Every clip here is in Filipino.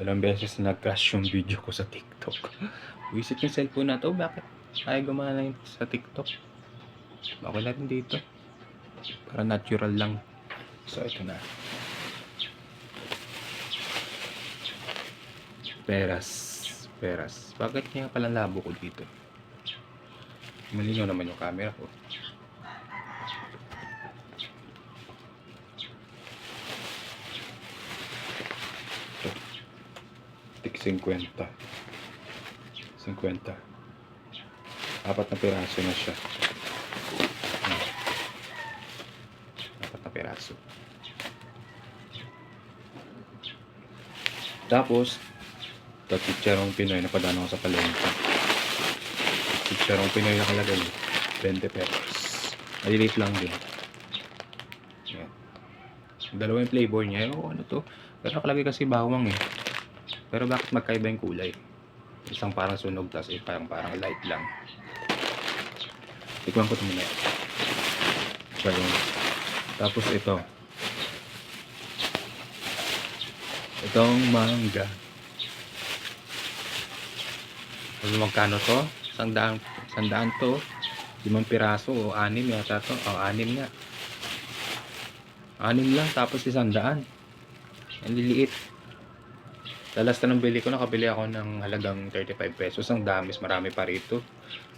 Dalawang beses na nag-crash yung video ko sa TikTok. Visit yung cellphone na to. Bakit ayaw gumana yun sa TikTok? Okay natin dito. Para natural lang. So, ito na. Peras. Peras. Bakit kaya pala labo ko dito? Malinaw naman yung camera ko. 50. 50. Apat na piraso na siya. Apat na piraso. Tapos, ito chicharong Pinoy na padano ko sa palengke. Chicharong Pinoy na kalagay. 20 pesos. Maliliit lang din. Yan. Dalawa yung flavor niya. Oh, ano to? Pero nakalagay kasi bawang eh. Pero bakit magkaiba yung kulay? Isang parang sunog, tapos eh, parang, parang light lang. Tikman ko ito muna. Tapos ito. Itong mangga. Ano magkano to? Sandaan, sandaan to. Limang piraso o anim yata to. O anim nga. Anim lang tapos isang daan. Ang liliit. Sa last na nang bili ko, nakabili ako ng halagang 35 pesos. Ang damis, marami pa rito.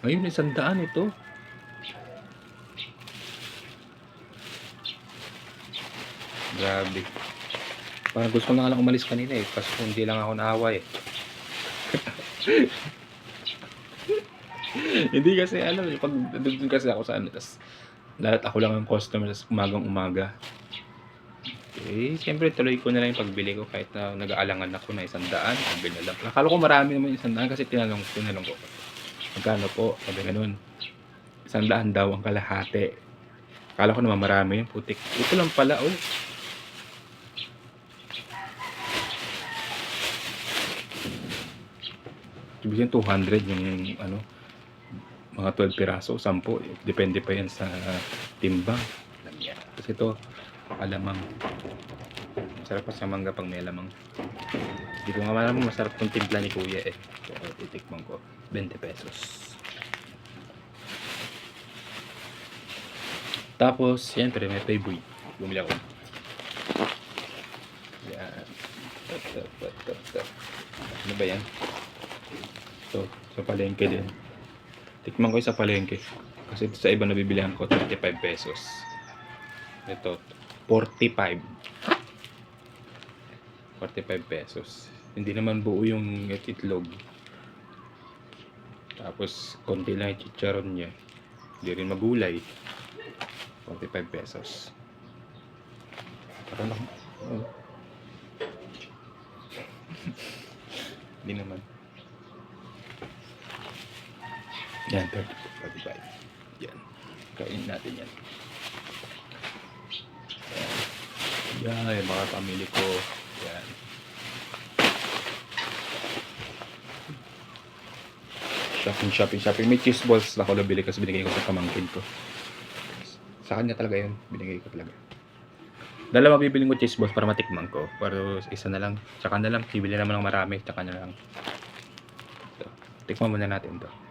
Ngayon, isang daan ito. Grabe. Parang gusto ko na lang umalis kanina eh. Kasi hindi lang ako naawa eh. hindi kasi alam eh. Pag doon kasi ako sa ano, tas lahat ako lang ang customer sa umagang umaga. Eh, siyempre tuloy ko na lang yung pagbili ko kahit na nag-aalangan ako na isang daan. Sabi na lang. Akala ko marami naman isang daan kasi tinanong, tinanong ko. Magkano po? Sabi ganun. Isang daan daw ang kalahati. Akala ko naman marami yung putik. Ito lang pala, oh. Ibig sabihin 200 yung ano, mga 12 piraso, 10. Depende pa yan sa timbang. Kasi ito, alamang. Masarap pa sa mangga pag may alamang. Hindi ko nga malamang masarap tong timpla ni kuya eh. So, titikman ko. 20 pesos. Tapos, siyempre may payboy. Bumili ako. Yan. Tap, tap, tap, tap, tap. Ano ba yan? Ito, sa palengke din. Tikman ko sa palengke. Kasi sa iba nabibilihan ko, 35 pesos. Ito, 45. 45 pesos. Hindi naman buo yung itlog. Tapos, konti lang yung chicharon niya. Hindi rin magulay. 45 pesos. Parang lang. Oh. Hindi naman. Yan, 30, 45. Yan. Kainin natin yan. Yan, yung mga pamilya ko. Yan. Shopping, shopping, shopping. May cheese balls na ako nabili kasi binigay ko sa pamangkin ko. Sa kanya talaga yun. Binigay ko talaga. Dalawa bibiling ko cheese balls para matikman ko. Pero isa na lang. Tsaka na lang. Bibili naman ng marami. Tsaka na lang. So, tikman muna natin to.